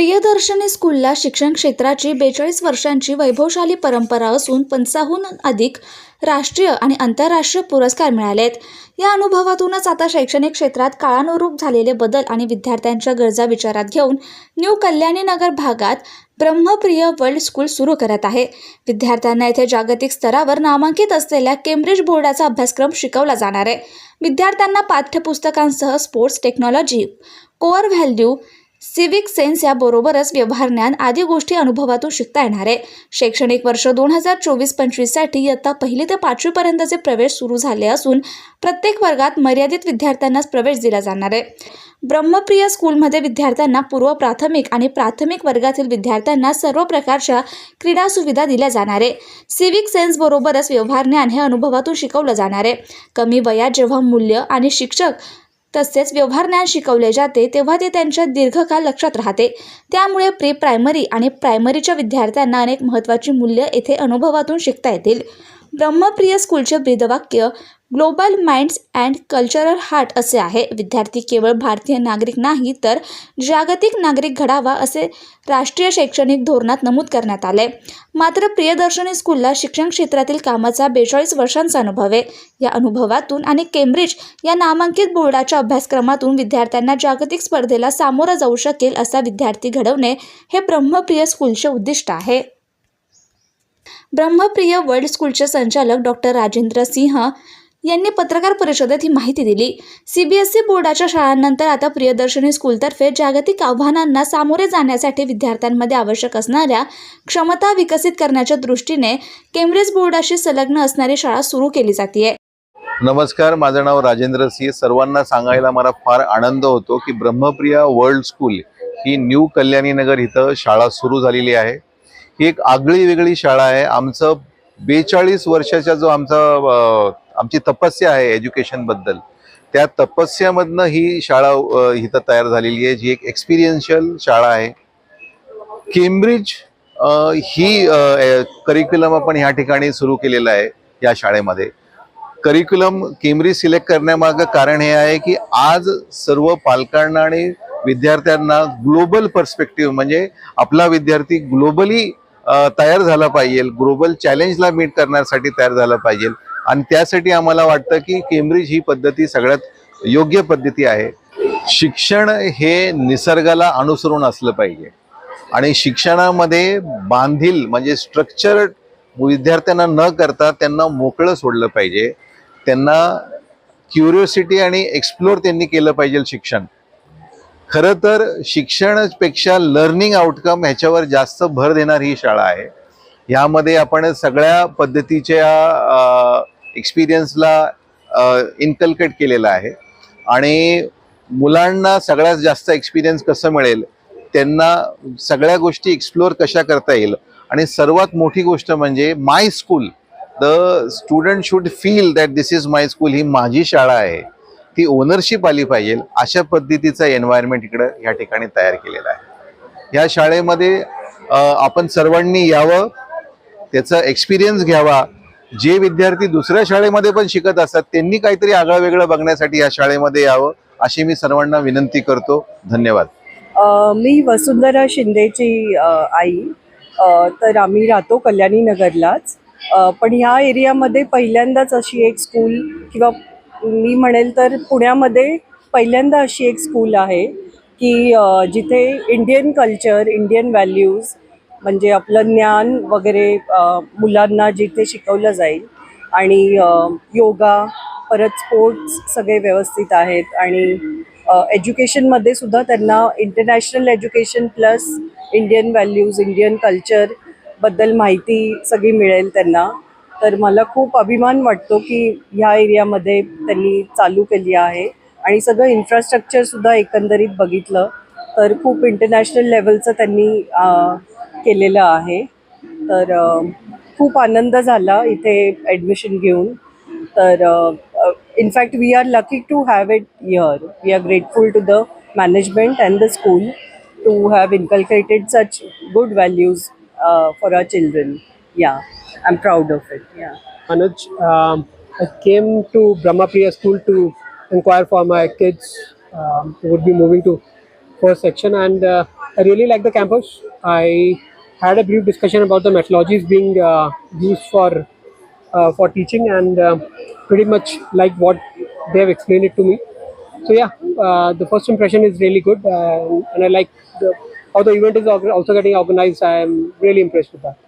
प्रियदर्शनी स्कूलला शिक्षण क्षेत्राची बेचाळीस वर्षांची वैभवशाली परंपरा असून पंचाहून अधिक राष्ट्रीय आणि आंतरराष्ट्रीय पुरस्कार मिळाले आहेत. या अनुभवातूनच आता शैक्षणिक क्षेत्रात काळानुरूप झालेले बदल आणि विद्यार्थ्यांच्या गरजा विचारात घेऊन न्यू कल्याणी नगर भागात ब्रह्मप्रिय वर्ल्ड स्कूल सुरू करत आहे. विद्यार्थ्यांना येथे जागतिक स्तरावर नामांकित असलेल्या केम्ब्रिज बोर्डाचा अभ्यासक्रम शिकवला जाणार आहे. विद्यार्थ्यांना पाठ्यपुस्तकांसह sports technology core value civic sense याबरोबरच व्यवहार ज्ञान आदी गोष्टी अनुभवातून शिकता येणार आहे. शैक्षणिक वर्ष दोन हजार चोवीस पंचवीससाठी इयत्ता पहिली ते पाचवीपर्यंतचे प्रवेश सुरू झाले असून प्रत्येक वर्गात मर्यादित विद्यार्थ्यांनाच प्रवेश दिला जाणार आहे. ब्रह्मप्रिय स्कूलमध्ये विद्यार्थ्यांना पूर्व प्राथमिक आणि प्राथमिक वर्गातील विद्यार्थ्यांना सर्व प्रकारच्या क्रीडा सुविधा दिल्या जाणार आहे. सिविक सेन्सबरोबरच व्यवहार ज्ञान हे अनुभवातून शिकवलं जाणार आहे. कमी वयात जेव्हा मूल्य आणि शिक्षक तसेच व्यवहार ज्ञान शिकवले जाते तेव्हा ते त्यांच्या दीर्घकाळ लक्षात राहते. त्यामुळे प्री प्रायमरी आणि प्रायमरीच्या विद्यार्थ्यांना अनेक महत्त्वाची मूल्य येथे अनुभवातून शिकता येतील. ब्रह्मप्रिय स्कूलचे ब्रीदवाक्य global minds and cultural heart असे आहे. विद्यार्थी केवळ भारतीय नागरिक नाही तर जागतिक नागरिक घडावा असे राष्ट्रीय शैक्षणिक धोरणात नमूद करण्यात आले. मात्र प्रियदर्शनी स्कूलला शिक्षण क्षेत्रातील कामाचा बेचाळीस वर्षांचा अनुभव आहे. या अनुभवातून आणि केम्ब्रिज या नामांकित बोर्डाच्या अभ्यासक्रमातून विद्यार्थ्यांना जागतिक स्पर्धेला सामोरं जाऊ शकेल असा विद्यार्थी घडवणे हे ब्रह्मप्रिय स्कूलचे उद्दिष्ट आहे. ब्रह्मप्रिय वर्ल्ड स्कूलचे संचालक डॉक्टर राजेंद्र सिंह यांनी पत्रकार परिषदेत ही माहिती दिली. सीबीएसई बोर्डाच्या शाळांनंतर आता प्रियदर्शनी स्कूलतर्फे जागतिक आव्हानांना सामोरे जाण्यासाठी विद्यार्थ्यांमध्ये आवश्यक असणाऱ्या क्षमता विकसित करण्याच्या दृष्टीने केम्ब्रिज बोर्डाशी संलग्न असणारी शाळा सुरू केली जाते नमस्कार माझं नाव राजेंद्र सिंह सर्वांना सांगायला मला फार आनंद होतो की ब्रह्मप्रिया वर्ल्ड स्कूल ही न्यू कल्याणी नगर इथं शाळा सुरू झालेली आहे. ही एक आगळी वेगळी शाळा आहे. आमचं बेचाळीस वर्षाचा जो आमचा आमची तपस्या आहे एज्युकेशनबद्दल त्या तपस्यामधनं ही शाळा इथं तयार झालेली आहे जी एक एक्सपिरियन्शियल शाळा आहे. केम्ब्रिज ही करिक्युलम आपण ह्या ठिकाणी सुरू केलेलं आहे या शाळेमध्ये. करिक्युलम केम्ब्रिज सिलेक्ट करण्यामागं कारण हे आहे की आज सर्व पालकांना आणि विद्यार्थ्यांना ग्लोबल पर्स्पेक्टिव्ह म्हणजे आपला विद्यार्थी ग्लोबली तयार झाला पाहिजे ग्लोबल चॅलेंजला मीट करण्यासाठी तयार झाला पाहिजे. आणि त्यासाठी आम्हाला वाटतं की केम्ब्रिज ही पद्धती सगळ्यात योग्य पद्धती आहे. शिक्षण हे निसर्गाला अनुसरून असलं पाहिजे. आणि शिक्षणामध्ये बांधील म्हणजे स्ट्रक्चर विद्यार्थ्यांना न करता त्यांना मोकळं सोडलं पाहिजे. त्यांना क्युरिओसिटी आणि एक्सप्लोर त्यांनी केलं पाहिजे शिक्षण. खरं तर शिक्षणापेक्षा लर्निंग आउटकम ह्याच्यावर जास्त भर देणारी ही शाळा आहे. ह्यामध्ये आपण सगळ्या पद्धतीच्या एक्सपिरियन्सला इन्कल्केट केलेलं आहे. आणि मुलांना सगळ्यात जास्त एक्सपिरियन्स कसं मिळेल त्यांना सगळ्या गोष्टी एक्सप्लोअर कशा करता येईल. आणि सर्वात मोठी गोष्ट म्हणजे my school the student should feel that this is my school ही माझी शाळा आहे. ती ओनरशिप आली पाहिजे. अशा पद्धतीचा एन्व्हायरमेंट इकडं ह्या ठिकाणी तयार केलेला आहे. ह्या शाळेमध्ये आपण सर्वांनी यावं. त्याचा एक्सपिरियन्स घ्यावा. जे विद्यार्थी दुसऱ्या शाळेमध्ये पण शिकत असतात त्यांनी काहीतरी आगळं वेगळं बघण्यासाठी या शाळेमध्ये यावं अशी मी सर्वांना विनंती करतो. धन्यवाद. मी वसुंधरा शिंदेची आई. तर आम्ही राहतो कल्याणी नगरलाच. पण ह्या एरियामध्ये पहिल्यांदाच अशी एक स्कूल किंवा मी म्हणेल तर पुण्यामध्ये पहिल्यांदा अशी एक स्कूल आहे की जिथे इंडियन कल्चर इंडियन व्हॅल्यूज म्हणजे आपलं ज्ञान वगैरे मुलांना जिथे शिकवलं जाईल आणि योगा परत स्पोर्ट्स सगळे व्यवस्थित आहेत आणि एज्युकेशनमध्ये सुद्धा त्यांना international education plus Indian values Indian कल्चरबद्दल माहिती सगळी मिळेल त्यांना. तर मला खूप अभिमान वाटतो की ह्या एरियामध्ये त्यांनी चालू केली आहे आणि सगळं इन्फ्रास्ट्रक्चरसुद्धा एकंदरीत बघितलं. तर खूप इंटरनॅशनल लेवलचं त्यांनी केलेलं आहे. तर खूप आनंद झाला इथे ॲडमिशन घेऊन. तर in fact we are lucky to have it here we are grateful to the management and the school to have inculcated such good values for our children yeah I am proud of it yeah Anuj. Um, I came to Brahmapriya School to inquire for my kids um, who would be moving to first section, and uh, I really like the campus. I had a brief discussion about the methodologies being uh, used for uh, for teaching, and uh, pretty much like what they have explained it to me. So yeah, the first impression is really good, and I like the, how the event is also getting organized. I am really impressed with that.